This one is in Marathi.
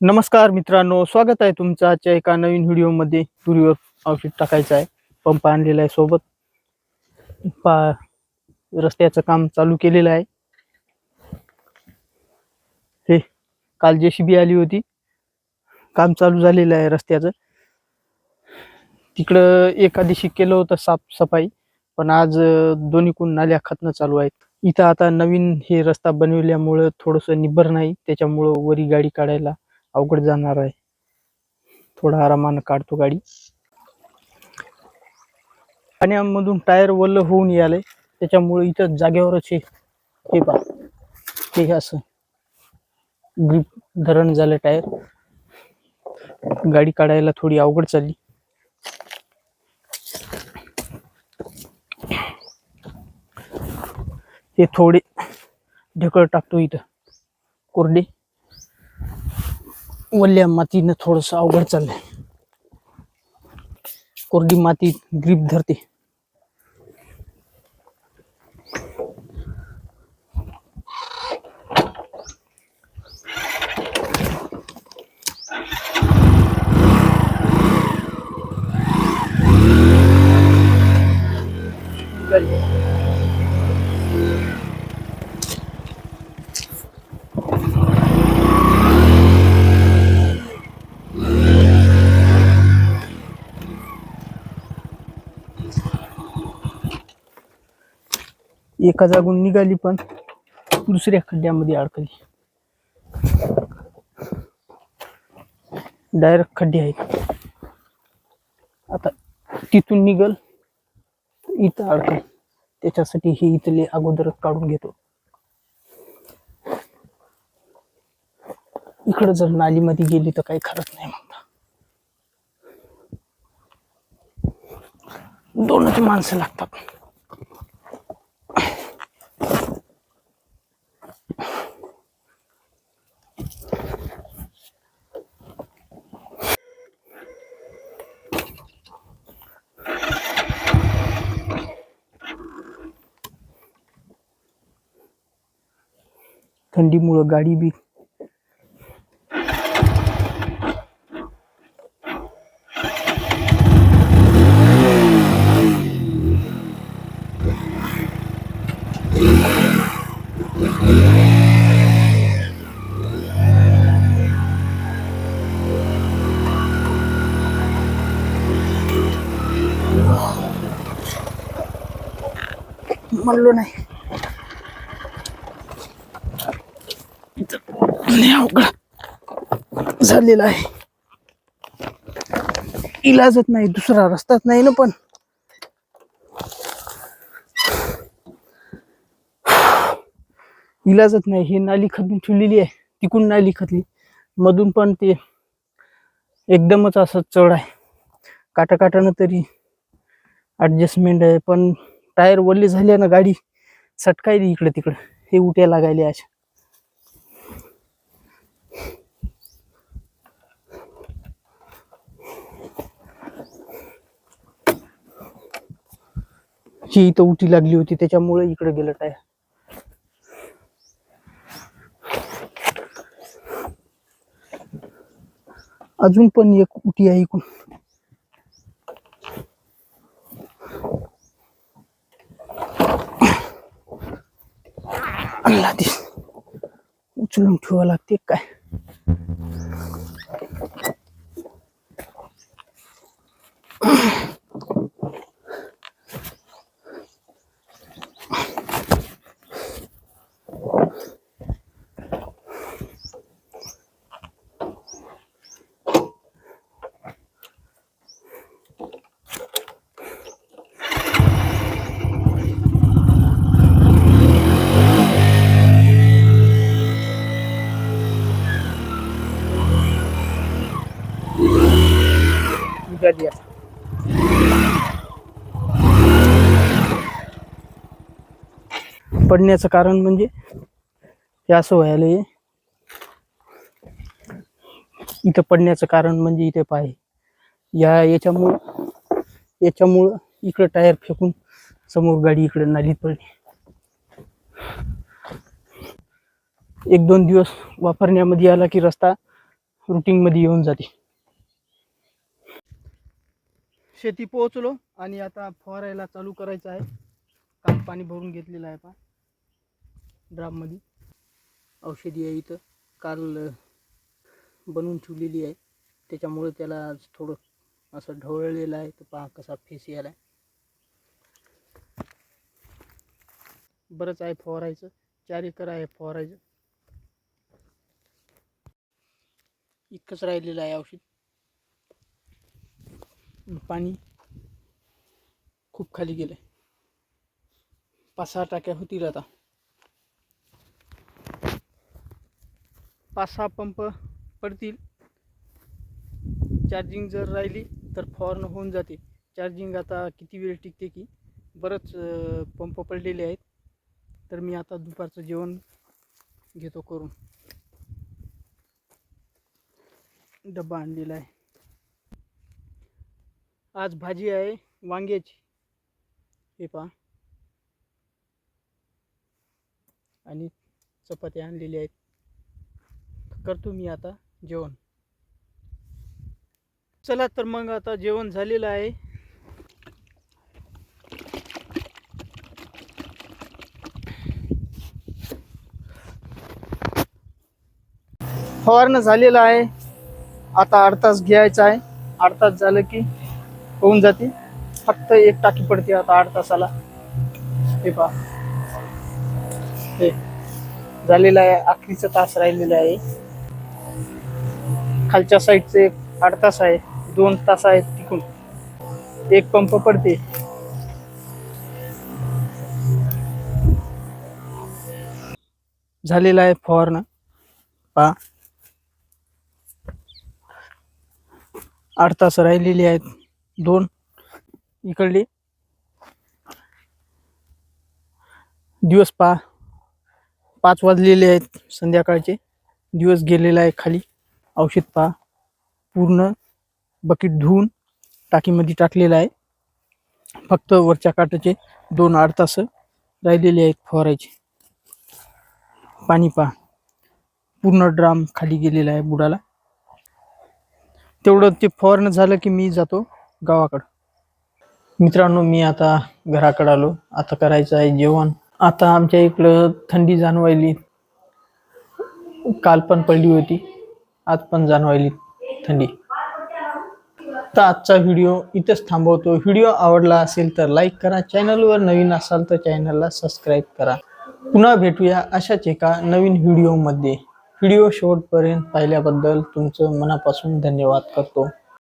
नमस्कार मित्रांनो स्वागत आहे तुमचं आजच्या एका नवीन व्हिडिओमध्ये. तुरीवर औषध टाकायचं आहे पंप आणलेला आहे सोबत. पा रस्त्याचं काम चालू केलेलं आहे. हे काल जेसीबी आली होती. काम चालू झालेलं आहे रस्त्याचं. तिकडं एका दिवशी केलं होतं साफसफाई पण आज अं, दोन्हीकडून नाल्या खतनं चालू आहेत. इथं आता नवीन हे रस्ता बनविल्यामुळं थोडंसं निबर नाही त्याच्यामुळं वरी गाडी काढायला अवघड जाणार आहे. थोडा आरामानं काढतो गाडी. पाण्यामधून टायर वल्ल होऊन यायलंय. त्याच्यामुळे इथं जागेवरच हे हे पा हे असं ग्रीप धरण झालं टायर. गाडी काढायला थोडी अवघड चालली. हे थोडे ढेकळ टाकतो इथं. कोरडे. वल्ल्या मातीनं थोडंसं अवघड चाललंय. कोरडी माती ग्रीप धरते. एका जागून निघाली पण दुसऱ्या खड्ड्यामध्ये अडकली. डायरेक्ट खड्डे आहेत. आता तिथून निघल इथं अडकल. त्याच्यासाठी हे इथले अगोदरच काढून घेतो. इकडं जर नालीमध्ये गेली तर काही खरंच नाही म्हणता. दोनच माणसं लागतात. थंडीमुळं गाडी बी म्हणलो नाही. अवघड झालेला आहे. इलाजच नाही दुसरा रस्ताच नाही ना पण. इलाजच नाही ही नाली खतून ठेवलेली आहे तिकून नाली खतली मधून पण ते एकदमच असं चढ आहे. काटाकाटानं तरी ॲडजस्टमेंट आहे पण टायर वल्ली झाले ना गाडी सटकायली इकडे तिकडे. हे उट्या लागायले आज ही इथं उटी लागली होती त्याच्यामुळे इकडे गेलं टायर. अजून पण एक उटी आहे इकडून. अल्ला दिस. उचलून ठेवा लागते काय? निघाली पडण्याचं कारण म्हणजे हे असं व्हायला इथं पडण्याचं कारण म्हणजे इथे पाय. या याच्यामुळं याच्यामुळं इकडं टायर फेकून समोर गाडी इकडे नालीत पडली. एक दोन दिवस वापरण्यामध्ये आला की रस्ता रुटीनमध्ये येऊन जाते. शेती पोहोचलो आणि आता फवारायला चालू करायचं आहे. काम पाणी भरून घेतलेलं आहे पा ड्राममध्ये औषधी आहे इथं. काल बनवून ठेवलेली आहे. त्याच्यामुळे त्याला थोडं असं ढवळलेलं आहे. तर पहा कसा फेस यायला बरंच आहे फवारायचं. चार एकर आहे फवारायचं. इतकंच राहिलेलं आहे औषध. पाणी खूप खाली गेलं पाच सहा टाक्या होतील आता. पाच सहा पंप पडतील. चार्जिंग जर राहिली तर फवारणं होऊन जाते. चार्जिंग आता किती वेळ टिकते की? बरंच पंप पडलेले आहेत. तर मी आता दुपारचं जेवण घेतो करून. डब्बा आणलेला आहे. आज भाजी आहे वांग्याची. हे पहा. आणि चपाती आणलेली आहेत. करतो मी आता जेवण. चला तर मग आता जेवण झालेलं आहे. फवारणं झालेलं आहे. आता आठ तास आहे. आठ तास झालं की होऊन जाते. फक्त एक टाकी पडते आता आठ तासाला. हे पहा. हे. झालेलं आहे आखरीचा तास राहिलेला आहे. खालच्या साईडचे आठ तास आहे दोन तास आहेत तिकून. एक पंप पडते. झालेला आहे फॉर्न पहा. आठ तास राहिलेली आहेत. दोन. इकडले. दिवस पहा पाच वाजलेले आहेत संध्याकाळचे. दिवस गेलेला आहे खाली. औषध पहा पूर्ण बकेट धुवून टाकीमध्ये टाकलेलं आहे. फक्त वरच्या काटाचे दोन आठ तास राहिलेले आहेत फवारायचे. पाणी पहा पूर्ण ड्राम खाली गेलेला आहे बुडाला. तेवढं ते फवारणं झालं की मी जातो. गावाकडं. मित्रांनो मी आता घराकडे आलो. आता करायचं आहे जेवण. आता आमच्या इकडं थंडी जाणवायली. काल पण पडली होती. आज पण जाणवायली थंडी. तर आजचा व्हिडिओ इथंच थांबवतो. व्हिडिओ आवडला असेल तर लाईक करा. चॅनलवर नवीन असाल तर चॅनलला सबस्क्राईब करा. पुन्हा भेटूया अशाच एका नवीन व्हिडिओमध्ये. व्हिडिओ शेवटपर्यंत पाहिल्याबद्दल तुमचं मनापासून धन्यवाद करतो.